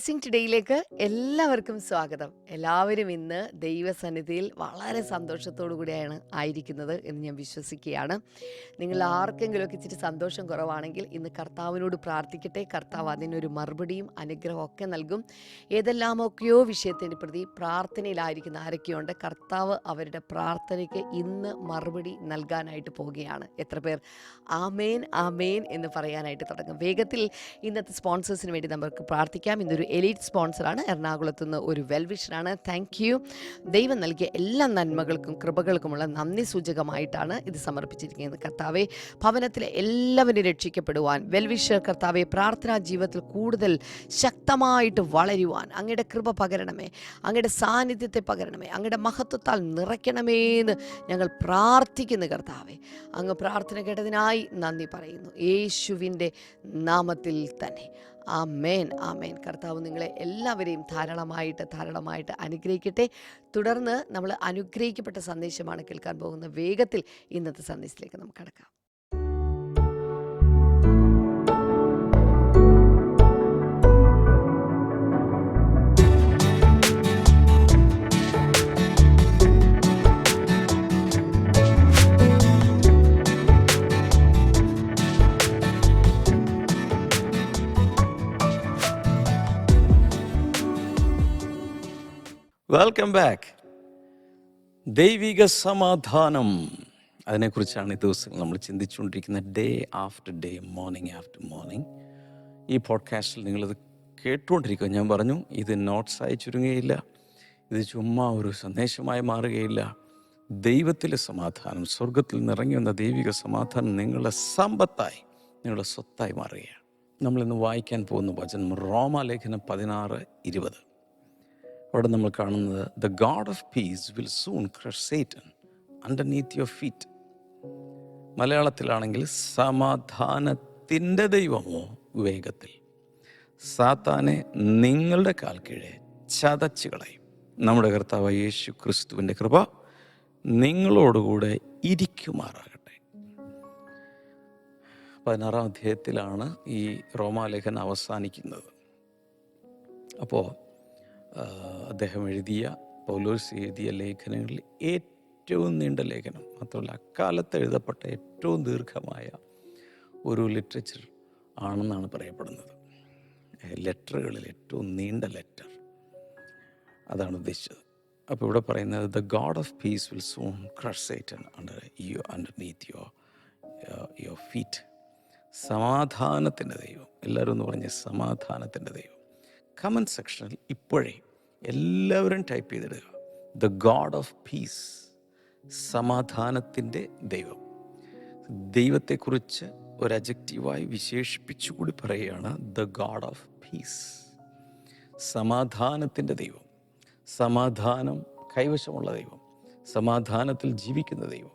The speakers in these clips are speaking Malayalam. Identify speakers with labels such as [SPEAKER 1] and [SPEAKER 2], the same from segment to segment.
[SPEAKER 1] ബ്ലെസ്സിങ് ടുഡേയിലേക്ക് എല്ലാവർക്കും സ്വാഗതം. എല്ലാവരും ഇന്ന് ദൈവസന്നിധിയിൽ വളരെ സന്തോഷത്തോടു കൂടിയാണ് ആയിരിക്കുന്നത് എന്ന് ഞാൻ വിശ്വസിക്കുകയാണ്. നിങ്ങൾ ആർക്കെങ്കിലുമൊക്കെ ഇച്ചിരി സന്തോഷം കുറവാണെങ്കിൽ ഇന്ന് കർത്താവിനോട് പ്രാർത്ഥിക്കട്ടെ. കർത്താവ് അതിനൊരു മറുപടിയും അനുഗ്രഹവും ഒക്കെ നൽകും. ഏതെല്ലാമൊക്കെയോ വിഷയത്തിന്റെ പ്രതി പ്രാർത്ഥനയിലായിരിക്കുന്ന ആരൊക്കെയുണ്ട്? കർത്താവ് അവരുടെ പ്രാർത്ഥനയ്ക്ക് ഇന്ന് മറുപടി നൽകാനായിട്ട് പോവുകയാണ്. എത്ര പേർ? ആമേൻ ആമേൻ എന്ന് പറയാനായിട്ട് തുടങ്ങും. വേഗത്തിൽ ഇന്നത്തെ സ്പോൺസേഴ്സിന് വേണ്ടി നമുക്ക് പ്രാർത്ഥിക്കാം. ഇന്നൊരു എലീറ്റ് സ്പോൺസറാണ് എറണാകുളത്ത് നിന്ന് ഒരു വെൽവിഷനാണ് താങ്ക് യു ദൈവം നൽകിയ എല്ലാ നന്മകൾക്കും കൃപകൾക്കുമുള്ള നന്ദി സൂചകമായിട്ടാണ് ഇത് സമർപ്പിച്ചിരിക്കുന്നത്. കർത്താവെ ഭവനത്തിലെ എല്ലാവരും രക്ഷിക്കപ്പെടുവാൻ വെൽവിഷർ കർത്താവെ പ്രാർത്ഥനാ ജീവിതത്തിൽ കൂടുതൽ ശക്തമായിട്ട് വളരുവാൻ അങ്ങയുടെ കൃപ പകരണമേ അങ്ങയുടെ സാന്നിധ്യത്തെ പകരണമേ അങ്ങയുടെ മഹത്വത്താൽ നിറയ്ക്കണമേ എന്ന് ഞങ്ങൾ പ്രാർത്ഥിക്കുന്നു കർത്താവെ. അങ്ങ് പ്രാർത്ഥന കേട്ടതിനായി നന്ദി പറയുന്നു. യേശുവിന്റെ നാമത്തിൽ തന്നെ. ആമേൻ മേൻ കർത്താവ് നിങ്ങളെ എല്ലാവരെയും ധാരാളമായിട്ട് ധാരാളമായിട്ട് അനുഗ്രഹിക്കട്ടെ. തുടർന്ന് നമ്മൾ അനുഗ്രഹിക്കപ്പെട്ട സന്ദേശമാണ് കേൾക്കാൻ പോകുന്ന വേഗത്തിൽ ഇന്നത്തെ സന്ദേശത്തിലേക്ക് നമുക്ക് കടക്കാം.
[SPEAKER 2] വെൽക്കം ബാക്ക് ദൈവിക സമാധാനം. അതിനെക്കുറിച്ചാണ് ഈ ദിവസങ്ങൾ നമ്മൾ ചിന്തിച്ചുകൊണ്ടിരിക്കുന്ന day after day morning after morning ഈ പോഡ്കാസ്റ്റിൽ നിങ്ങളിത് കേട്ടുകൊണ്ടിരിക്കുക. ഞാൻ പറഞ്ഞു ഇത് നോട്ട്സായി ചുരുങ്ങുകയില്ല. ഇത് ചുമ്മാ ഒരു സന്ദേശമായി മാറുകയില്ല. ദൈവത്തിലെ സമാധാനം സ്വർഗത്തിൽ നിറങ്ങി വന്ന ദൈവിക സമാധാനം നിങ്ങളുടെ സമ്പത്തായി നിങ്ങളുടെ സ്വത്തായി മാറുകയാണ്. നമ്മളിന്ന് വായിക്കാൻ പോകുന്ന വചനം റോമാലേഖനം പതിനാറ് ഇരുപത്. അവിടെ നമ്മൾ കാണുന്നത് the god of peace will soon crush Satan underneath your feet മലയാളത്തിലാണെങ്കിൽ സമാധാനത്തിന്റെ ദൈവമോ വേഗത്തിൽ. സാത്താനെ നിങ്ങളുടെ കാൽ കീഴെ ചതച്ചു കളയും. നമ്മുടെ കർത്താവ് യേശു ക്രിസ്തുവിന്റെ കൃപ നിങ്ങളോടുകൂടെ ഇരിക്കുമാറാകട്ടെ. പതിനാറാം അധ്യായത്തിലാണ് ഈ റോമാലേഖനം അവസാനിക്കുന്നത്. അപ്പോൾ അദ്ദേഹം എഴുതിയ പൗലോസ് എഴുതിയ ലേഖനങ്ങളിൽ ഏറ്റവും നീണ്ട ലേഖനം മാത്രമല്ല അക്കാലത്ത് എഴുതപ്പെട്ട ഏറ്റവും ദീർഘമായ ഒരു ലിറ്ററേച്ചർ ആണെന്നാണ് പറയപ്പെടുന്നത്. ലെറ്ററുകളിൽ ഏറ്റവും നീണ്ട ലെറ്റർ അതാണ് ഉദ്ദേശിച്ചത്. അപ്പോൾ ഇവിടെ പറയുന്നത് the god of peace will soon crush Satan under you underneath your your feet സമാധാനത്തിന്റെ ദൈവം. എല്ലാവരും എന്ന് പറഞ്ഞ സമാധാനത്തിന്റെ ദൈവം. കമന്റ് സെക്ഷനിൽ ഇപ്പോഴേ എല്ലാവരും ടൈപ്പ് ചെയ്തിടുക. ദ ഗാഡ് ഓഫ് പീസ് സമാധാനത്തിന്റെ ദൈവം. ദൈവത്തെക്കുറിച്ച് ഒരു അജക്റ്റീവായി വിശേഷിപ്പിച്ചുകൂടി പറയുകയാണ് ദ ഗാഡ് ഓഫ് പീസ് സമാധാനത്തിന്റെ ദൈവം. സമാധാനം കൈവശമുള്ള ദൈവം സമാധാനത്തിൽ ജീവിക്കുന്ന ദൈവം.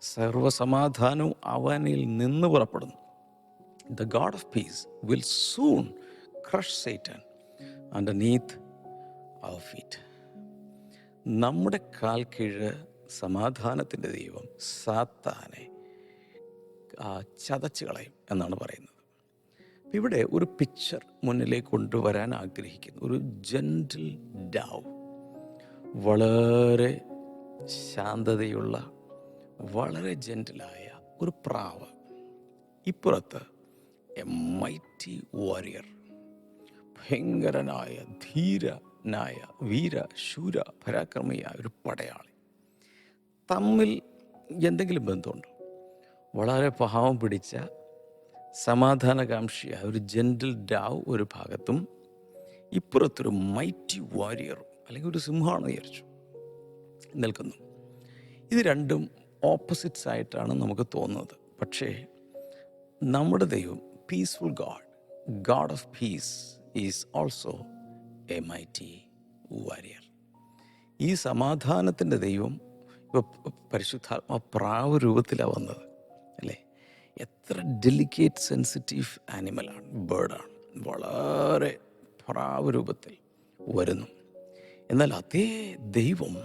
[SPEAKER 2] സർവസമാധാനവും അവനിൽ നിന്ന് പുറപ്പെടുന്നു. The god of peace will soon crush Satan underneath our feet നമ്മുടെ കാൽ കീഴ് സമാധാനത്തിന്റെ ദൈവം സാത്താനെ ചതച്ചു കളയും എന്നാണ് പറയുന്നത്. ഇവിടെ ഒരു പിക്ചർ മുന്നിലേക്ക് കൊണ്ടുവരാൻ ആഗ്രഹിക്കുന്നു. ഒരു ജെന്റിൽ ഡാവ് വളരെ ശാന്തതയുള്ള വളരെ ജെന്റിലായ ഒരു പ്രാവ്. ഇപ്പുറത്ത് എ മൈറ്റി വാരിയർ ഭയങ്കരനായ ധീരനായ വീര ശൂര പരാക്രമിയായ ഒരു പടയാളി. തമ്മിൽ എന്തെങ്കിലും ബന്ധമുണ്ടോ? വളരെ പാവം പിടിച്ച സമാധാനകാംക്ഷിയായ ഒരു ജെന്റിൽ ഡാവ് ഒരു ഭാഗത്തും ഇപ്പുറത്തൊരു മൈറ്റി വാരിയർ അല്ലെങ്കിൽ ഒരു സിംഹമാണ് വിചാരിച്ചു നിൽക്കുന്നു. ഇത് രണ്ടും ഓപ്പോസിറ്റ്സ് ആയിട്ടാണ് നമുക്ക് തോന്നുന്നത്. പക്ഷേ നമ്മുടെ ദൈവം peaceful god god of peace is also a mighty warrior ഈ സമാധാനത്തിന്റെ ദൈവം ഇപ്പോൾ പരിശുദ്ധാത്മ പ്രാവ് രൂപത്തിലാണ് വന്നത് അല്ലേ? എത്ര ഡെലിക്കേറ്റ് സെൻസിറ്റീവ് ആനിമലാണ് ബേർഡാണ് വളരെ പ്രാവ് രൂപത്തിൽ വരുന്നു. എന്നാൽ അതേ ദൈവം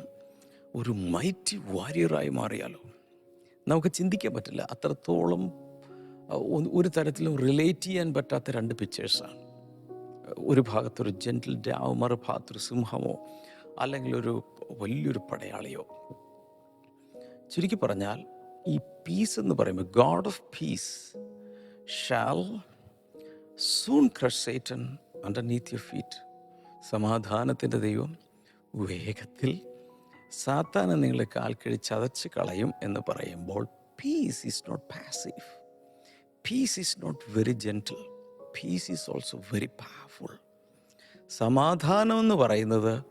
[SPEAKER 2] ഒരു മൈറ്റി വാരിയറായി മാറിയാലോ? നമുക്ക് ചിന്തിക്കാൻ പറ്റില്ല. അത്രത്തോളം ഒരു തരത്തിലും റിലേറ്റ് ചെയ്യാൻ പറ്റാത്ത രണ്ട് പിക്ചേഴ്സാണ് ഒരു ഭാഗത്തൊരു ജെന്റിൽ ഡാവ് മറുഭാഗത്തൊരു സിംഹമോ അല്ലെങ്കിൽ ഒരു വലിയൊരു പടയാളിയോ. ചുരുക്കി പറഞ്ഞാൽ ഈ പീസ് എന്ന് പറയുമ്പോൾ god of peace shall soon crush Satan underneath your feet സമാധാനത്തിന്റെ ദൈവം വേഗത്തിൽ സാത്താനെ നിങ്ങളെ കാൽക്കഴി ചതച്ച് കളയും എന്ന് പറയുമ്പോൾ peace is not passive peace is not very gentle peace is also very powerful സമാധാനം എന്ന് പറയുന്നത്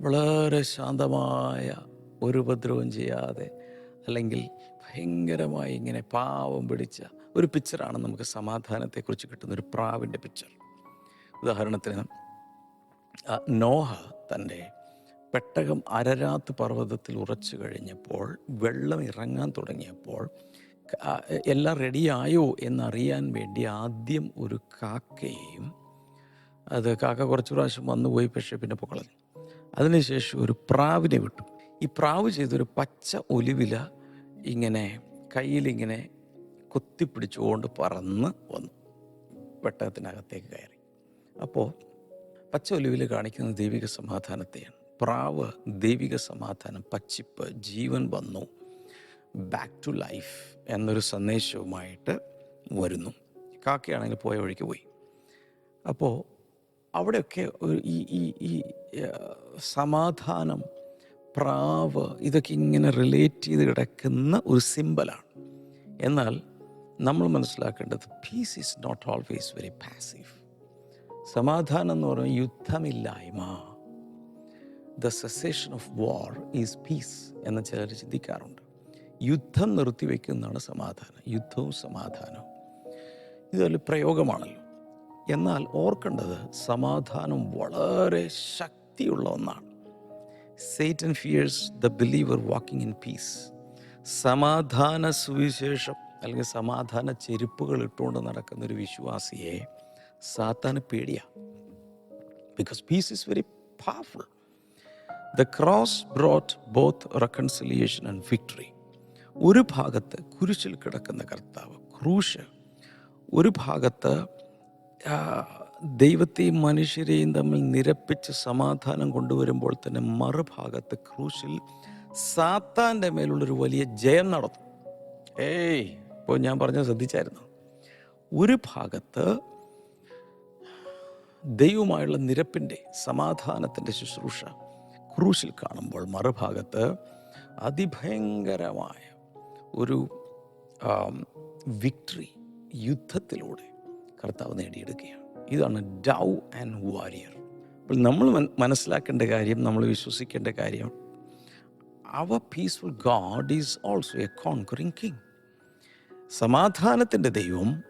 [SPEAKER 2] വളരെ ശാന്തമായ ഒരു ഉപദ്രവം ചെയ്യാതെ അല്ലെങ്കിൽ ഭയങ്കരമായി ഇങ്ങനെ പാവം പിടിച്ച ഒരു പിക്ചറാണ് നമുക്ക് സമാധാനത്തെക്കുറിച്ച് കിട്ടുന്ന ഒരു പ്രാവിന്റെ പിക്ചർ ഉദാഹരണത്തിന് നോഹ തന്റെ പെട്ടകം അരരാത്ത് പർവതത്തിൽ ഉറച്ചു കഴിഞ്ഞപ്പോൾ വെള്ളം ഇറങ്ങാൻ തുടങ്ങിയപ്പോൾ എല്ലാം റെഡിയായോ എന്നറിയാൻ വേണ്ടി ആദ്യം ഒരു കാക്കയെയും അത് കാക്ക കുറച്ച് പ്രാവശ്യം വന്നുപോയി പക്ഷേ പിന്നെ പൊക്കളഞ്ഞു. അതിനുശേഷം ഒരു പ്രാവിനെ വിട്ടു. ഈ പ്രാവ് ചെയ്തൊരു പച്ച ഒലിവില ഇങ്ങനെ കയ്യിലിങ്ങനെ കുത്തിപ്പിടിച്ചുകൊണ്ട് പറന്ന് വന്നു. വെട്ടകത്തിനകത്തേക്ക് കയറി. അപ്പോൾ പച്ച ഒലിവിൽ കാണിക്കുന്ന ദൈവിക സമാധാനത്തെയാണ്. പ്രാവ് ദൈവിക സമാധാനം പച്ചിപ്പ് ജീവൻ വന്നു. ബാക്ക് ടു ലൈഫ് എന്നൊരു സന്ദേശവുമായിട്ട് വരുന്നു. കാക്കയാണെങ്കിൽ പോയ വഴിക്ക് പോയി. അപ്പോൾ അവിടെയൊക്കെ ഒരു ഈ ഈ ഈ സമാധാനം പ്രാവ് ഇതൊക്കെ ഇങ്ങനെ റിലേറ്റ് ചെയ്ത് കിടക്കുന്ന ഒരു സിമ്പലാണ് എന്നാൽ നമ്മൾ മനസ്സിലാക്കേണ്ടത് peace is not always very passive സമാധാനം എന്ന് പറയുന്നത് യുദ്ധമില്ലായ്മ. The cessation of war is peace എന്ന് ചിലർ ചിന്തിക്കാറുണ്ട്. യുദ്ധം നിർത്തിവെക്കുന്നതാണ് സമാധാനം യുദ്ധവും സമാധാനവും. ഇതൊരു പ്രയോഗമാണല്ലോ. എന്നാൽ ഓർക്കേണ്ടത് സമാധാനം വളരെ ശക്തിയുള്ള ഒന്നാണ്. Satan fears the believer walking in peace സമാധാന സുവിശേഷം അല്ലെങ്കിൽ സമാധാന ചെരുപ്പുകൾ ഇട്ടുകൊണ്ട് നടക്കുന്ന ഒരു വിശ്വാസിയെ സാത്താന് പേടിയാ. Because peace is very powerful the cross brought both reconciliation and victory ഒരു ഭാഗത്ത് കുരിശിൽ കിടക്കുന്ന കർത്താവ് ക്രൂശ് ഒരു ഭാഗത്ത് ദൈവത്തെയും മനുഷ്യരെയും തമ്മിൽ നിരപ്പിച്ച് സമാധാനം കൊണ്ടുവരുമ്പോൾ തന്നെ മറുഭാഗത്ത് ക്രൂശിൽ സാത്താന്റെ മേലുള്ളൊരു വലിയ ജയം നടന്നു. ഏയ് ഇപ്പോൾ ഞാൻ പറഞ്ഞത് ശ്രദ്ധിച്ചായിരുന്നു? ഒരു ഭാഗത്ത് ദൈവമായുള്ള നിരപ്പിന്റെ സമാധാനത്തിന്റെ ശുശ്രൂഷ ക്രൂശിൽ കാണുമ്പോൾ മറുഭാഗത്ത് അതിഭയങ്കരമായ ഒരു വിക്ടറി യുദ്ധത്തിലൂടെ കർത്താവ് നേടിയെടുക്കുകയാണ്. ഇതാണ് ഡൗ ആൻഡ് വാരിയർ. അപ്പോൾ നമ്മൾ മനസ്സിലാക്കേണ്ട കാര്യം നമ്മൾ വിശ്വസിക്കേണ്ട കാര്യം our peaceful God is also a conquering king സമാധാനത്തിന്റെ ദൈവം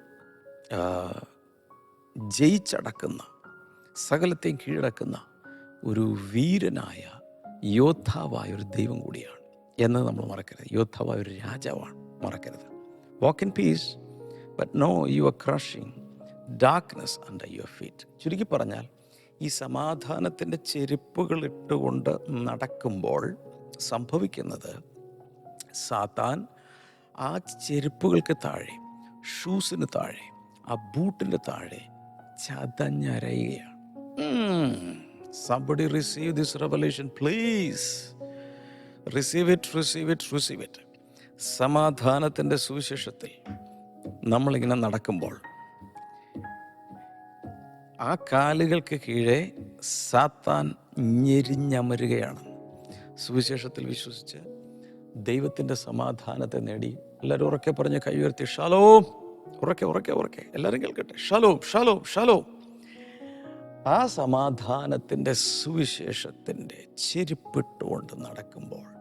[SPEAKER 2] ജയിച്ചടക്കുന്ന സകലത്തെയും കീഴടക്കുന്ന ഒരു വീരനായ യോദ്ധാവായ ഒരു ദൈവം കൂടിയാണ് എന്ന് നമ്മൾ മറക്കരുത്. യോദ്ധാവായ ഒരു രാജാവാണ് മറക്കരുത്. Walk in peace but know you are crushing darkness under your feet ചുരുക്കി പറഞ്ഞാൽ ഈ സമാധാനത്തിന്റെ ചെരുപ്പുകൾ ഇട്ടുകൊണ്ട് നടക്കുമ്പോൾ സംഭവിക്കുന്നത് സാത്താൻ ആ ചെരുപ്പുകൾക്ക് താഴെ ഷൂസിന് താഴെ ആ ബൂട്ടിന്റെ താഴെ ചതഞ്ഞരയുകയാണ്. Receive this revelation please receive it receive it receive it സമാധാനത്തിന്റെ സുവിശേഷത്തിൽ നമ്മളിങ്ങനെ നടക്കുമ്പോൾ ആ കാലുകൾക്ക് കീഴെ സാത്താൻ ഞെരിഞ്ഞമരുകയാണ്. സുവിശേഷത്തിൽ വിശ്വസിച്ച് ദൈവത്തിന്റെ സമാധാനത്തെ നേടി. എല്ലാവരും ഉറക്കെ പറഞ്ഞ് കൈ ഉയർത്തി ഷാലോ. ഉറക്കെ ഉറക്കെ ഉറക്കെ. എല്ലാവരും കേൾക്കട്ടെ. ഷാലോ ഷാലോ ഷാലോ. ആ സമാധാനത്തിന്റെ സുവിശേഷത്തിന്റെ ചെരുപ്പിട്ടുകൊണ്ട് നടക്കുമ്പോൾ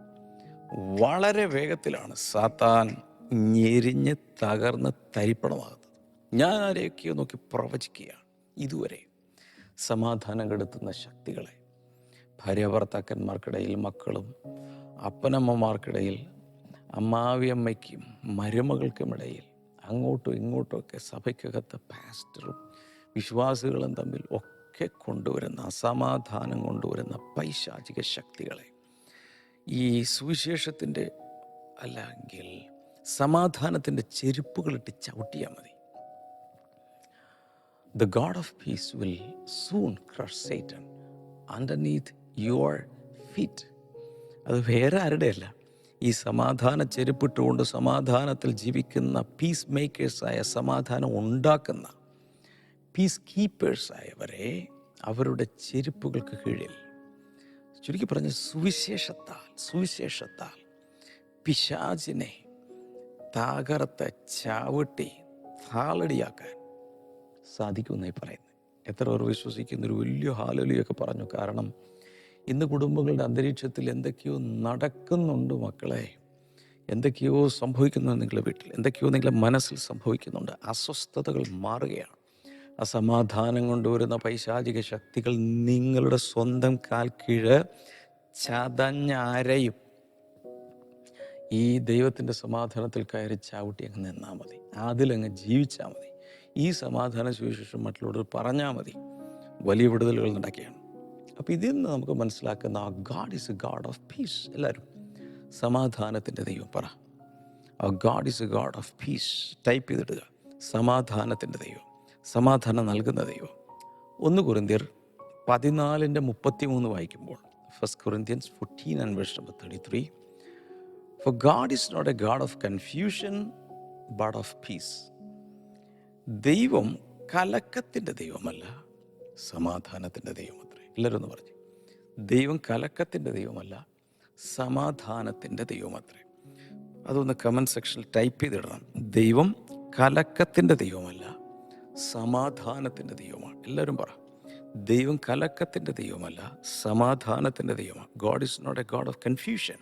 [SPEAKER 2] വളരെ വേഗത്തിലാണ് സാത്താൻ ഞെരിഞ്ഞ് തകർന്ന് തരിപ്പണമാകുന്നത്. ഞാൻ ആരെയൊക്കെയോ നോക്കി പ്രവചിക്കുകയാണ്. ഇതുവരെ. സമാധാനം കെടുത്തുന്ന ശക്തികളെ. ഭാര്യ ഭർത്താക്കന്മാർക്കിടയിൽ മക്കളും അപ്പനമ്മമാർക്കിടയിൽ അമ്മാവിയമ്മയ്ക്കും മരുമകൾക്കുമിടയിൽ അങ്ങോട്ടും ഇങ്ങോട്ടും ഒക്കെ സഭയ്ക്കകത്ത് പാസ്റ്ററും വിശ്വാസികളും തമ്മിൽ ഒക്കെ കൊണ്ടുവരുന്ന അസമാധാനം കൊണ്ടുവരുന്ന പൈശാചിക ശക്തികളെ. ഈ സുവിശേഷത്തിന്റെ അല്ലെങ്കിൽ സമാധാനത്തിന്റെ ചെരുപ്പുകളിട്ട് ചവിട്ടിയാൽ മതി. The God of peace will soon crush Satan underneath your feet. അത് വേറെ ആരുടെയല്ല ഈ സമാധാന ചെരുപ്പിട്ടുകൊണ്ട് സമാധാനത്തിൽ ജീവിക്കുന്ന പീസ് മേക്കേഴ്സായ സമാധാനം ഉണ്ടാക്കുന്ന പീസ് കീപ്പേഴ്സായവരെ അവരുടെ ചെരുപ്പുകൾക്ക് കീഴിൽ ചുരുക്കി പറഞ്ഞ സുവിശേഷത്താൽ സുവിശേഷത്താൽ പിശാചിനെ തകർത്ത് ചാവട്ടി താളടിയാക്കാൻ സാധിക്കുമെന്നായി പറയുന്നത്. എത്ര പേർ വിശ്വസിക്കുന്ന? ഒരു വലിയ ഹാലോലിയൊക്കെ പറഞ്ഞു. കാരണം ഇന്ന് കുടുംബങ്ങളുടെ അന്തരീക്ഷത്തിൽ എന്തൊക്കെയോ നടക്കുന്നുണ്ട് മക്കളെ. എന്തൊക്കെയോ സംഭവിക്കുന്നു നിങ്ങളുടെ വീട്ടിൽ. എന്തൊക്കെയോ നിങ്ങളുടെ മനസ്സിൽ സംഭവിക്കുന്നുണ്ട്. അസ്വസ്ഥതകൾ മാറുകയാണ്. അസമാധാനം കൊണ്ടുവരുന്ന പൈശാചിക ശക്തികൾ നിങ്ങളുടെ സ്വന്തം കാൽ കീഴ് ചതഞ്ഞരയും ഈ ദൈവത്തിന്റെ സമാധാനത്തിൽ കയറി ചവിട്ടി അങ്ങ് നിന്നാൽ മതി. അതിലങ്ങ് ജീവിച്ചാൽ മതി. ഈ സമാധാന സുവിശേഷം മറ്റുള്ളവർ പറഞ്ഞാൽ മതി. വലിയ വിടുതലുകൾ നടക്കുകയാണ്. അപ്പോൾ ഇതിൽ നിന്ന് നമുക്ക് മനസ്സിലാക്കുന്ന ആ God is a God of peace എല്ലാവരും സമാധാനത്തിന്റെ ദൈവം പറ. ആ God is a God of peace type ചെയ്തിടുക സമാധാനത്തിന്റെ ദൈവം. സമാധാനം നൽകുന്ന ദൈവം. ഒന്ന് കുറിന്തിയർ പതിനാലിന്റെ മുപ്പത്തി മൂന്ന് വായിക്കുമ്പോൾ first Corinthians fourteen and verse number thirty three for God is not a God of confusion but of peace. ദൈവം കലക്കത്തിന്റെ ദൈവമല്ല സമാധാനത്തിന്റെ ദൈവമത്രേ. എല്ലാവരും പറഞ്ഞു. ദൈവം കലക്കത്തിന്റെ ദൈവമല്ല സമാധാനത്തിന്റെ ദൈവമത്രേ. അതൊന്ന് കമന്റ് സെക്ഷനിൽ ടൈപ്പ് ചെയ്തിടണം. ദൈവം കലക്കത്തിന്റെ ദൈവമല്ല സമാധാനത്തിന്റെ ദൈവമാണ്. എല്ലാവരും പറ. ദൈവം കലക്കത്തിന്റെ ദൈവമല്ല സമാധാനത്തിന്റെ ദൈവമാണ്. God is not a God of confusion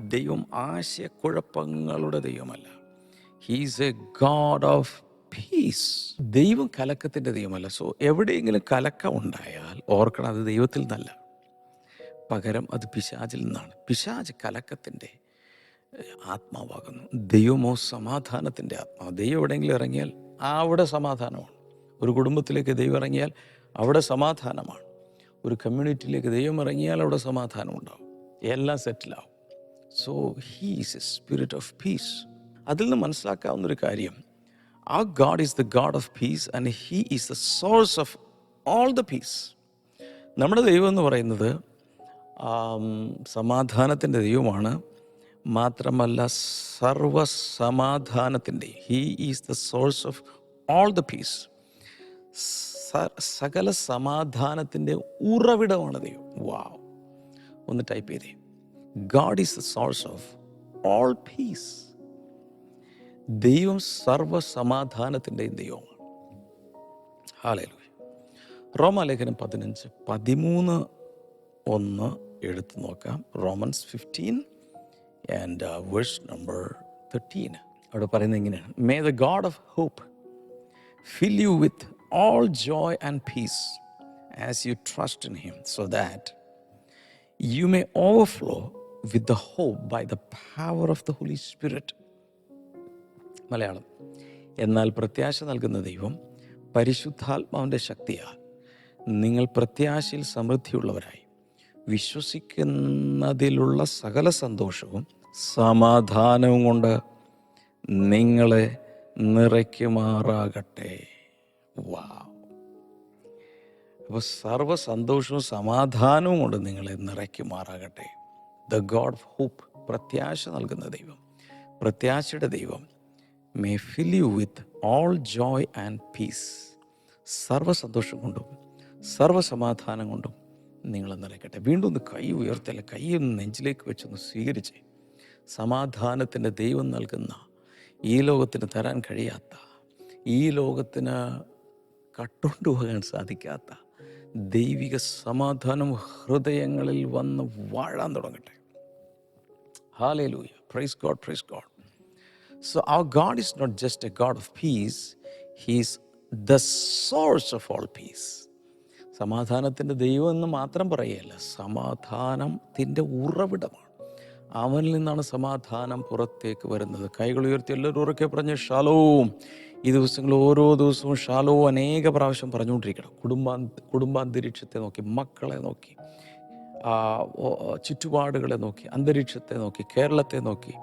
[SPEAKER 2] ദൈവം ആശയക്കുഴപ്പങ്ങളുടെ ദൈവമല്ല. He's a God of peace ദൈവം കലക്കത്തിന്റെ ദൈവമല്ല. സോ എവിടെയെങ്കിലും കലക്കം ഉണ്ടായാൽ ഓർക്കണം അത് ദൈവത്തിൽ നിന്നല്ല. പകരം അത് പിശാചിൽ നിന്നാണ്. പിശാജ് കലക്കത്തിന്റെ ആത്മാവാകുന്നു. ദൈവമോ സമാധാനത്തിന്റെ ആത്മാവ്. ദൈവം എവിടെയെങ്കിലും ഇറങ്ങിയാൽ അവിടെ സമാധാനമാണ്. ഒരു കുടുംബത്തിലേക്ക് ദൈവം ഇറങ്ങിയാൽ അവിടെ സമാധാനമാണ്. ഒരു കമ്മ്യൂണിറ്റിയിലേക്ക് ദൈവം ഇറങ്ങിയാൽ അവിടെ സമാധാനം ഉണ്ടാവും. എല്ലാം സെറ്റിലാവും so he's a spirit of peace അതിൽ നിന്ന് മനസ്സിലാക്കാവുന്ന ഒരു കാര്യം ആ God is the God of peace and he is the source of all the peace നമ്മുടെ ദൈവം എന്ന് പറയുന്നത് സമാധാനത്തിന്റെ ദൈവമാണ്. മാത്രമല്ല സർവസമാധാനത്തിന്റെ he is the source of all the peace സകല സമാധാനത്തിന്റെ ഉറവിടമാണ് ദൈവം. വാവ് ഒന്ന് ടൈപ്പ് ചെയ്തേ. God is the source of all peace ദൈവം സർവ സമാധാനത്തിന്റെയും ദൈവമാണ് ഹാലൂയ റോമാലേഖനം പതിനഞ്ച് പതിമൂന്ന് ഒന്ന് എടുത്തു നോക്കാം Romans fifteen and verse number thirteen അവിടെ പറയുന്നത് ഇങ്ങനെയാണ് may the God of hope fill you with all joy and peace as you trust in Him, so that you may overflow with the hope by the power of the Holy Spirit. Malayalam. എന്നാൽ പ്രത്യാശ നൽകുന്ന ദൈവം പരിശുദ്ധാത്മാവിന്റെ ശക്തിയാൽ നിങ്ങൾ പ്രത്യാശയിൽ സമൃദ്ധിയുള്ളവരായി. വിശ്വസിക്കുന്നതിലുള്ള സകല സന്തോഷവും സമാധാനവും കൊണ്ട് നിങ്ങളെ നിറയ്ക്കുമാറാകട്ടെ. വാ അപ്പോൾ സർവ സന്തോഷവും സമാധാനവും കൊണ്ട് നിങ്ങളെ നിറയ്ക്കുമാറാകട്ടെ. The God hope. പ്രത്യാശ നൽകുന്ന ദൈവം. പ്രത്യാശയുടെ ദൈവം may fill you with all joy and peace സർവസന്തോഷം കൊണ്ടും സർവസമാധാനം കൊണ്ടും നിങ്ങൾ നിറയ്ക്കട്ടെ. വീണ്ടും ഒന്ന് കൈ ഉയർത്തല്ല കൈ ഒന്ന് നെഞ്ചിലേക്ക് വെച്ചൊന്ന് സ്വീകരിച്ച് സമാധാനത്തിന്റെ ദൈവം നൽകുന്ന ഈ ലോകത്തിന് തരാൻ കഴിയാത്ത ഈ ലോകത്തിന് കട്ടുകൊണ്ടുപോകാൻ സാധിക്കാത്ത ദൈവിക സമാധാനം ഹൃദയങ്ങളിൽ വന്ന് വാഴാൻ തുടങ്ങട്ടെ. Hallelujah praise God praise God so our God is not just a God of peace he's the source of all peace സമാധാനത്തിന്റെ ദൈവം എന്ന് മാത്രം പറയുകയല്ല സമാധാനത്തിന്റെ ഉറവിടമാണ്. അവനിൽ നിന്നാണ് സമാധാനം പുറത്തേക്ക് വരുന്നത്. കൈകൾ ഉയർത്തി എല്ലാവരും ഉറക്കെ പറഞ്ഞ് ഷാലോവും ഈ ദിവസങ്ങൾ ഓരോ ദിവസവും ഷാലോ അനേക പ്രാവശ്യം പറഞ്ഞുകൊണ്ടിരിക്കണം. കുടുംബാ കുടുംബാന്തരീക്ഷത്തെ നോക്കി മക്കളെ നോക്കി. ചുറ്റുപാടുകളെ നോക്കി അന്തരീക്ഷത്തെ നോക്കി കേരളത്തെ നോക്കി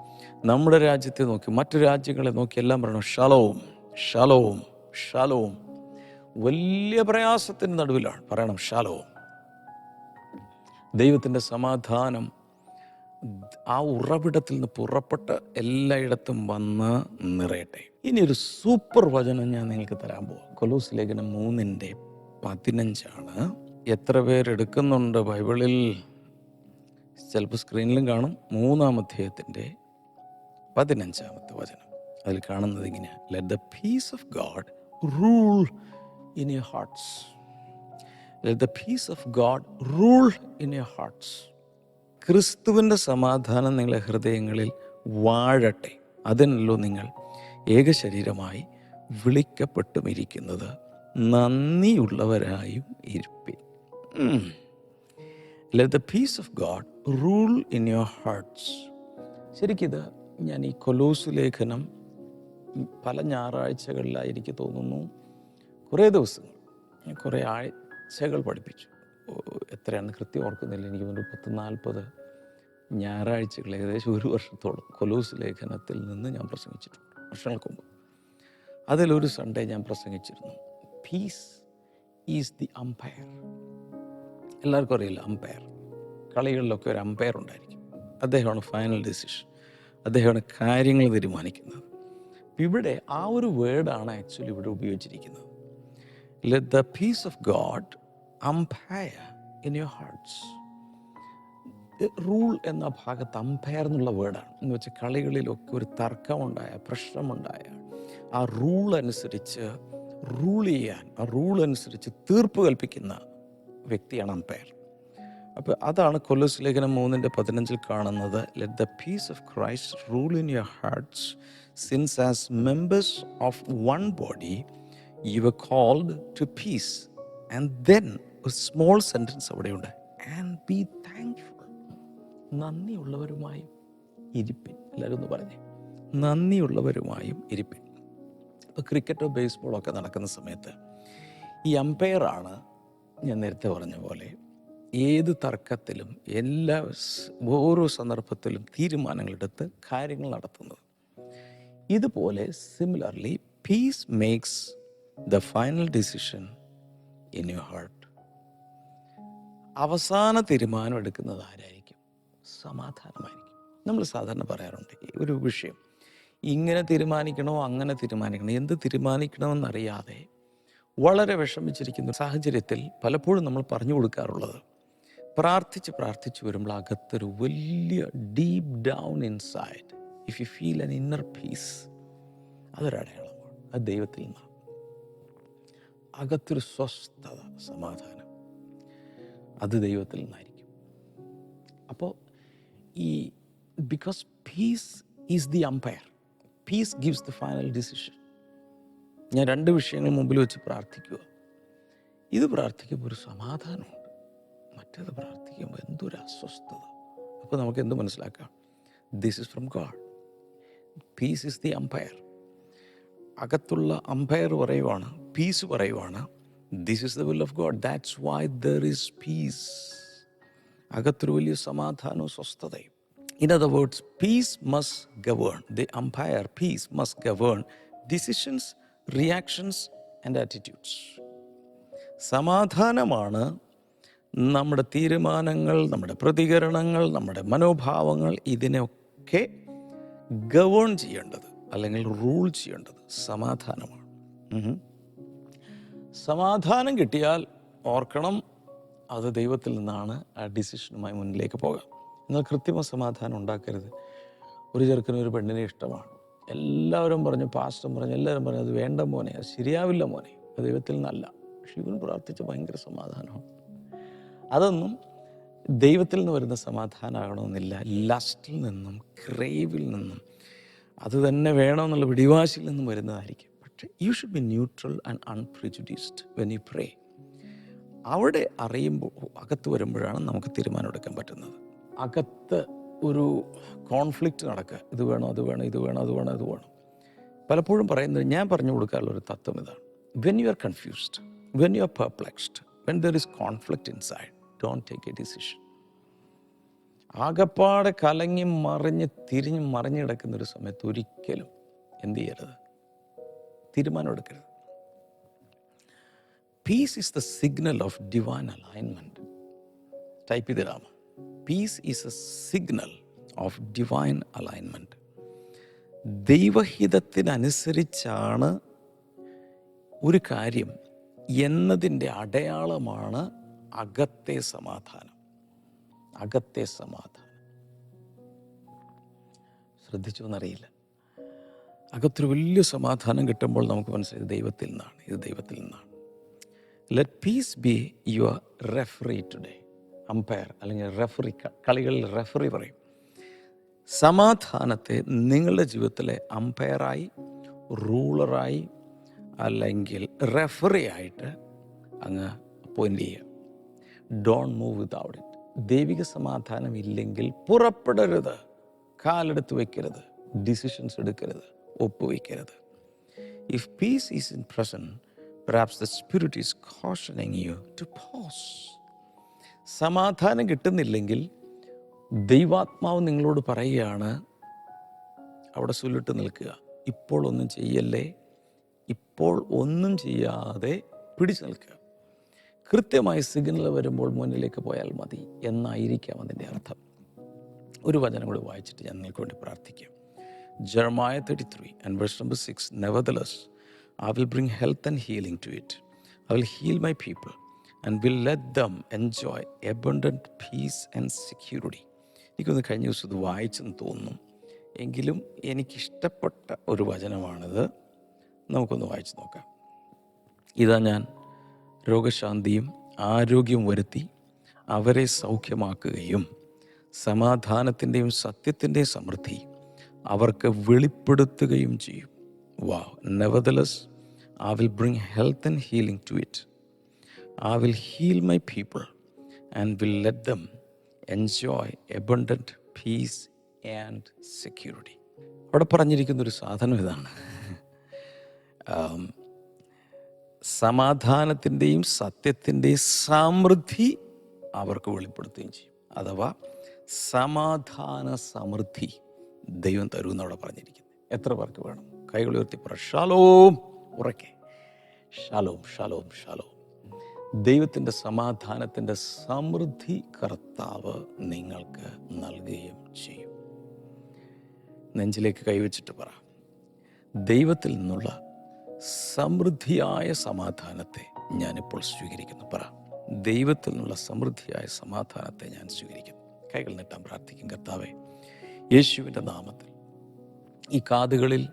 [SPEAKER 2] നമ്മുടെ രാജ്യത്തെ നോക്കി മറ്റു രാജ്യങ്ങളെ നോക്കി എല്ലാം പറയണം? ഷലവും ഷലവും ഷലവും വലിയ പ്രയാസത്തിന് നടുവിലാണ്. പറയണം ഷലവും ദൈവത്തിന്റെ സമാധാനം ആ ഉറവിടത്തിൽ നിന്ന് പുറപ്പെട്ട് എല്ലായിടത്തും വന്ന് നിറയട്ടെ. ഇനി ഒരു സൂപ്പർ വചനം ഞാൻ നിങ്ങൾക്ക് തരാൻ പോവാം. കൊലൂസ് ലേഖനം മൂന്നിന്റെ പതിനഞ്ചാണ്. എത്ര പേരെടുക്കുന്നുണ്ട് ബൈബിളിൽ? ചിലപ്പോൾ സ്ക്രീനിലും കാണും. മൂന്നാം അധ്യായത്തിന്റെ പതിനഞ്ചാമത്തെ വചനം. അതിൽ കാണുന്നത് ഇങ്ങനെയാണ് let the peace of God rule in your hearts let the peace of God rule in your hearts ക്രിസ്തുവിന്റെ സമാധാനം നിങ്ങളുടെ ഹൃദയങ്ങളിൽ വാഴട്ടെ. അതിനല്ലോ നിങ്ങൾ ഏകശരീരമായി വിളിക്കപ്പെട്ടുമിരിക്കുന്നത്. നന്ദിയുള്ളവരായും ഇരുപ്പിൻ. Let the peace of God rule in your hearts ശരിക്കിത് ഞാൻ ഈ കൊലൂസ് ലേഖനം പല ഞായറാഴ്ചകളിലായി എനിക്ക് തോന്നുന്നു. കുറേ ദിവസങ്ങൾ ഞാൻ കുറേ ആഴ്ചകൾ പഠിപ്പിച്ചു. എത്രയാണ് കൃത്യം ഓർക്കുന്നില്ല. എനിക്ക് തോന്നുന്നു പത്ത് നാൽപ്പത് ഞായറാഴ്ചകൾ ഏകദേശം ഒരു വർഷത്തോളം കൊലൂസ് ലേഖനത്തിൽ നിന്ന് ഞാൻ പ്രസംഗിച്ചിട്ടുണ്ട്. വർഷങ്ങൾക്ക് മുമ്പ്. അതിലൊരു സൺഡേ ഞാൻ പ്രസംഗിച്ചിരുന്നു. പീസ് ഈസ് ദി അമ്പയർ എല്ലാവർക്കും അറിയില്ല അമ്പയർ കളികളിലൊക്കെ ഒരു അമ്പയർ ഉണ്ടായിരിക്കും. അദ്ദേഹമാണ് ഫൈനൽ ഡിസിഷൻ അദ്ദേഹമാണ് കാര്യങ്ങൾ തീരുമാനിക്കുന്നത്. ഇവിടെ ആ ഒരു വേർഡാണ് ആക്ച്വലി ഇവിടെ ഉപയോഗിച്ചിരിക്കുന്നത്. Let the peace of God umpire in your hearts rule എന്ന ഭാഗത്ത് അമ്പയർ എന്നുള്ള വേർഡാണ് എന്ന് വെച്ചാൽ കളികളിലൊക്കെ ഒരു തർക്കമുണ്ടായ പ്രശ്നമുണ്ടായ ആ റൂൾ അനുസരിച്ച് റൂൾ ചെയ്യാൻ ആ റൂൾ അനുസരിച്ച് തീർപ്പ് കൽപ്പിക്കുന്ന വ്യക്തിയാണ് അമ്പയർ. അപ്പോൾ അതാണ് കൊലോസ് ലേഖനം മൂന്നിന്റെ പതിനഞ്ചിൽ കാണുന്നത്. Let the peace of Christ rule in your hearts since as members of one body you were called to peace and then ഒരു സ്മോൾ സെന്റൻസ് അവിടെയുണ്ട്. ആൻഡ് ബി താങ്ക്ഫുൾ നന്ദിയുള്ളവരുമായും ഇരിപ്പിൻ. എല്ലാവരും ഒന്ന് പറഞ്ഞേ. നന്ദിയുള്ളവരുമായും ഇരിപ്പിൻ. ഇപ്പോൾ ക്രിക്കറ്റോ ബേസ്ബോളോ ഒക്കെ നടക്കുന്ന സമയത്ത് ഈ അമ്പയറാണ് ഞാൻ നേരത്തെ പറഞ്ഞ പോലെ ഏത് തർക്കത്തിലും എല്ലാ ഓരോ സന്ദർഭത്തിലും തീരുമാനങ്ങളെടുത്ത് കാര്യങ്ങൾ നടത്തുന്നത്. ഇതുപോലെ similarly peace makes the final decision in your heart അവസാന തീരുമാനം എടുക്കുന്നത് ആരായിരിക്കും? സമാധാനമായിരിക്കും. നമ്മൾ സാധാരണ പറയാറുണ്ട് ഒരു വിഷയം ഇങ്ങനെ തീരുമാനിക്കണോ അങ്ങനെ തീരുമാനിക്കണോ എന്ത് തീരുമാനിക്കണമെന്നറിയാതെ വളരെ വിഷമിച്ചിരിക്കുന്ന സാഹചര്യത്തിൽ പലപ്പോഴും നമ്മൾ പറഞ്ഞു കൊടുക്കാറുള്ളത്. പ്രാർത്ഥിച്ച് പ്രാർത്ഥിച്ച് വരുമ്പോൾ അകത്തൊരു വലിയ deep down inside if you feel an inner peace അതൊരടയാളമാണ് അത് ദൈവത്തിൽ നിന്നാണ്. അകത്തൊരു സ്വസ്ഥത സമാധാനം അത് ദൈവത്തിൽ നിന്നായിരിക്കും. അപ്പോൾ ഈ because peace is the umpire peace gives the final decision ഞാൻ രണ്ട് വിഷയങ്ങൾ മുമ്പിൽ വെച്ച് പ്രാർത്ഥിക്കുക. ഇത് പ്രാർത്ഥിക്കുമ്പോൾ ഒരു സമാധാനമുണ്ട്. മറ്റേത് പ്രാർത്ഥിക്കുമ്പോൾ എന്തൊരു അസ്വസ്ഥത. അപ്പോൾ നമുക്ക് എന്ത് മനസ്സിലാക്കാം? This is from God peace is the umpire അകത്തുള്ള അമ്പയർ പറയുവാണ് പീസ് പറയുവാണ് this is the will of God that's why there is peace അകത്തൊരു വലിയ സമാധാനവും സ്വസ്ഥതയും. In other words peace must govern the umpire peace must govern decisions reactions and attitudes സമാധാനമാണ് നമ്മുടെ തീരുമാനങ്ങൾ നമ്മുടെ പ്രതികരണങ്ങൾ നമ്മുടെ മനോഭാവങ്ങൾ ഇതിനെയൊക്കെ ഗവേൺ ചെയ്യേണ്ടത് അല്ലെങ്കിൽ റൂൾ ചെയ്യേണ്ടത് സമാധാനമാണ്. സമാധാനം കിട്ടിയാൽ ഓർക്കണം അത് ദൈവത്തിൽ നിന്നാണ് ആ ഡിസിഷനുമായി മുന്നിലേക്ക് പോകാം. എന്നാൽ കൃത്രിമ സമാധാനം ഉണ്ടാക്കരുത്. ഒരു ചെറുക്കനും ഒരു പെണ്ണിനെ ഇഷ്ടമാണ്. എല്ലാവരും പറഞ്ഞു പാസ്റ്റം പറഞ്ഞു എല്ലാവരും പറഞ്ഞു അത് വേണ്ട മോനെ അത് ശരിയാവില്ല മോനെ ദൈവത്തിൽ നിന്നല്ല. പക്ഷെ ഇവൻ പ്രാർത്ഥിച്ച ഭയങ്കര സമാധാനമാണ്. അതൊന്നും ദൈവത്തിൽ നിന്ന് വരുന്ന സമാധാനമാകണമെന്നില്ല. ലസ്റ്റിൽ നിന്നും ക്രേവിൽ നിന്നും അത് തന്നെ വേണമെന്നുള്ള പിടിവാശിയിൽ നിന്നും വരുന്നതായിരിക്കും. പക്ഷേ you should be neutral and unprejudiced when you pray അവിടെ അറിയുമ്പോൾ അകത്ത് വരുമ്പോഴാണ് നമുക്ക് തീരുമാനമെടുക്കാൻ പറ്റുന്നത്. അകത്ത് ഒരു കോൺഫ്ലിക്റ്റ് നടക്കുക. ഇത് വേണോ അത് വേണം ഇത് വേണം അത് വേണം ഇത് വേണം. പലപ്പോഴും പറയുന്നത് ഞാൻ പറഞ്ഞു കൊടുക്കാനുള്ള ഒരു തത്വം ഇതാണ്. When you are confused when you are perplexed when there is conflict inside don't take a decision ആകപ്പാടെ കലങ്ങി മറിഞ്ഞ് തിരിഞ്ഞ് മറിഞ്ഞ് കിടക്കുന്ന ഒരു സമയത്ത് ഒരിക്കലും എന്ത് ചെയ്യരുത്? തീരുമാനം എടുക്കരുത്. Peace is the signal of divine alignment type ചെയ്തിടാമോ peace is a signal of divine alignment ദൈവഹിതത്തിനനുസരിച്ചാണ് ഒരു കാര്യം എന്നതിന്റെ അടയാളമാണ് അകത്തെ സമാധാനം. അകത്തെ സമാധാനം. ശ്രദ്ധിച്ചു എന്നറിയില്ല. അകത്തൊരു വലിയ സമാധാനം കിട്ടുമ്പോൾ നമുക്ക് മനസ്സിലായി ദൈവത്തിൽ നിന്നാണ് ഇത് ദൈവത്തിൽ നിന്നാണ്. Let peace be your referee today umpire അല്ലെങ്കിൽ റെഫറി കളികളിൽ റെഫറി പറയും. സമാധാനത്തെ നിങ്ങളുടെ ജീവിതത്തിലെ അമ്പയറായി റൂളറായി അല്ലെങ്കിൽ റെഫറി ആയിട്ട് അങ്ങ് അപ്പോയിന്റ് ചെയ്യുക. ഡോൺ മൂവ് വിതൗട്ട് ഇറ്റ് ദൈവിക സമാധാനം ഇല്ലെങ്കിൽ പുറപ്പെടരുത്. കാലെടുത്ത് വയ്ക്കരുത് ഡിസിഷൻസ് എടുക്കരുത്. ഒപ്പുവയ്ക്കരുത് if peace is in present perhaps the spirit is cautioning you to pause സമാധാനം കിട്ടുന്നില്ലെങ്കിൽ ദൈവാത്മാവ് നിങ്ങളോട് പറയുകയാണ് അവിടെ സുല്ലിട്ട് നിൽക്കുക. ഇപ്പോൾ ഒന്നും ചെയ്യല്ലേ? ഇപ്പോൾ ഒന്നും ചെയ്യാതെ പിടിച്ചു നിൽക്കുക. കൃത്യമായി സിഗ്നൽ വരുമ്പോൾ മുന്നിലേക്ക് പോയാൽ മതി. എന്നായിരിക്കാം അതിന്റെ അർത്ഥം. ഒരു വചനം കൂടി വായിച്ചിട്ട് ഞാൻ നിങ്ങൾക്ക് വേണ്ടി പ്രാർത്ഥിക്കാം. Jeremiah thirty three and verse number six nevertheless I will bring health and healing to it I will heal my people and will let them enjoy abundant peace and security എനിക്കൊന്ന് കഴിഞ്ഞ ദിവസം ഇത് വായിച്ചെന്ന് തോന്നുന്നു. എങ്കിലും എനിക്കിഷ്ടപ്പെട്ട ഒരു വചനമാണിത്. നമുക്കൊന്ന് വായിച്ചു നോക്കാം. ഇതാ ഞാൻ രോഗശാന്തിയും ആരോഗ്യവും വരുത്തി അവരെ സൗഖ്യമാക്കുകയും സമാധാനത്തിന്റെയും സത്യത്തിന്റെയും സമൃദ്ധി അവർക്ക് വെളിപ്പെടുത്തുകയും ചെയ്യും. വാ nevertheless I will bring health and healing to it I will heal my people and will let them enjoy abundant peace and security അവിടെ പറഞ്ഞിരിക്കുന്ന ഒരു സാധനം ഇതാണ്. സമാധാനത്തിന്റെയും സത്യത്തിന്റെയും സമൃദ്ധി അവർക്ക് വെളിപ്പെടുത്തുകയും ചെയ്യും. അഥവാ സമാധാന സമൃദ്ധി ദൈവം തരുമെന്ന് അവിടെ പറഞ്ഞിരിക്കുന്നത് എത്ര പേർക്ക് വേണം? കൈകൾ ഉയർത്തി പറ ഷാലോം. ഉറക്കെ. ഷാലോം ഷാലോം ഷാലോം. ദൈവത്തിന്റെ സമാധാനത്തിന്റെ സമൃദ്ധി കർത്താവ് നിങ്ങൾക്ക് നൽകുകയും ചെയ്യും. നെഞ്ചിലേക്ക് കൈവച്ചിട്ട് പറ. ദൈവത്തിൽ നിന്നുള്ള സമൃദ്ധിയായ സമാധാനത്തെ ഞാനിപ്പോൾ സ്വീകരിക്കുന്നു. പറ. ദൈവത്തിൽ നിന്നുള്ള സമൃദ്ധിയായ സമാധാനത്തെ ഞാൻ സ്വീകരിക്കുന്നു. കൈകൾ നീട്ടാൻ പ്രാർത്ഥിക്കും കർത്താവേ. യേശുവിന്റെ നാമത്തിൽ ഈ കാതുകളിൽ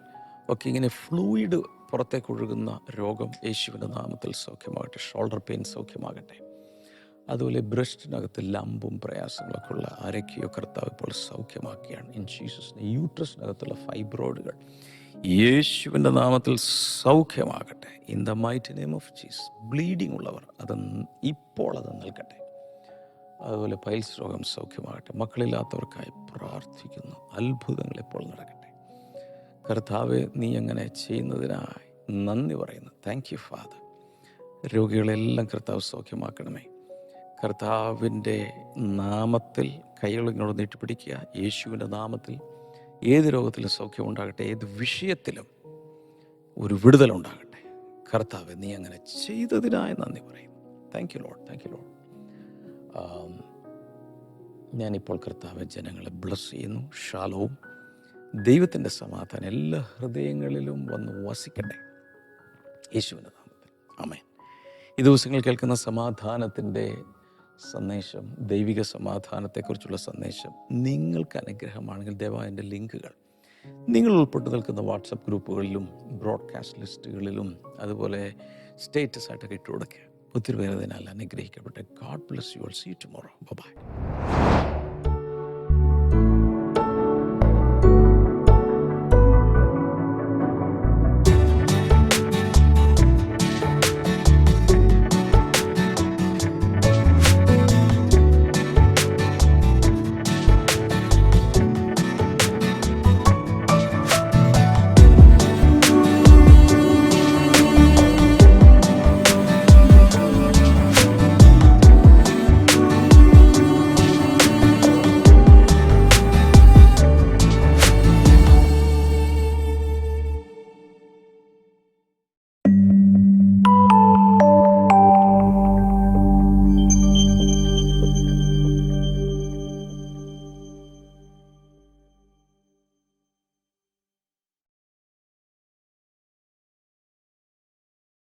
[SPEAKER 2] ഒക്കെ ഇങ്ങനെ ഫ്ലൂയിഡ് പുറത്തേക്ക് ഒഴുകുന്ന രോഗം യേശുവിന്റെ നാമത്തിൽ സൗഖ്യമാകട്ടെ ഷോൾഡർ പെയിൻ സൗഖ്യമാകട്ടെ. അതുപോലെ ബ്രസ്റ്റിനകത്ത് ലംബും പ്രയാസങ്ങളൊക്കെ ഉള്ള ആരൊക്കെയോ കർത്താവ് ഇപ്പോൾ സൗഖ്യമാക്കിയാണ് ഇൻ ജീസസിന് യൂട്രസിനകത്തുള്ള ഫൈബ്രോയിഡുകൾ യേശുവിന്റെ നാമത്തിൽ സൗഖ്യമാകട്ടെ. In the mighty name of Jesus bleeding ഉള്ളവർ അത് ഇപ്പോൾ അത് നൽകട്ടെ. അതുപോലെ പൈൽസ് രോഗം സൗഖ്യമാകട്ടെ. മക്കളില്ലാത്തവർക്കായി പ്രാർത്ഥിക്കുന്നു. അത്ഭുതങ്ങൾ ഇപ്പോൾ നടക്കട്ടെ. കർത്താവ് നീ അങ്ങനെ ചെയ്യുന്നതിനായി നന്ദി പറയുന്നു. താങ്ക് യു ഫാദർ രോഗികളെല്ലാം കർത്താവ് സൗഖ്യമാക്കണമേ. കർത്താവിന്റെ നാമത്തിൽ കൈകൾ ഇങ്ങോട്ട് നീട്ടിപ്പിടിക്കുക. യേശുവിന്റെ നാമത്തിൽ ഏത് രോഗത്തിലും സൗഖ്യം ഉണ്ടാകട്ടെ ഏത് വിഷയത്തിലും ഒരു വിടുതലുണ്ടാകട്ടെ. കർത്താവ് നീ അങ്ങനെ ചെയ്തതിനായി നന്ദി പറയും thank you Lord thank you Lord ഞാനിപ്പോൾ കർത്താവ് ജനങ്ങളെ ബ്ലസ് ചെയ്യുന്നു. ഷാലവും ദൈവത്തിന്റെ സമാധാനം എല്ലാ ഹൃദയങ്ങളിലും വന്ന് വസിക്കട്ടെ. യേശുവിന്റെ നാമത്തിൽ. ആമേൻ. ഈ ദിവസങ്ങൾ കേൾക്കുന്ന സമാധാനത്തിന്റെ സന്ദേശം ദൈവിക സമാധാനത്തെക്കുറിച്ചുള്ള സന്ദേശം നിങ്ങൾക്ക് അനുഗ്രഹമാണെങ്കിൽ ദയവായന്റെ ലിങ്കുകൾ. നിങ്ങൾ ഉൾപ്പെട്ട് നിൽക്കുന്ന വാട്സപ്പ് ഗ്രൂപ്പുകളിലും ബ്രോഡ്കാസ്റ്റ് ലിസ്റ്റുകളിലും അതുപോലെ സ്റ്റേറ്റസ് ആയിട്ടൊക്കെ ഇട്ട് ഒത്തിരി പേര് അതിനാൽ അനുഗ്രഹിക്കപ്പെട്ടെ. God bless you all see tomorrow bye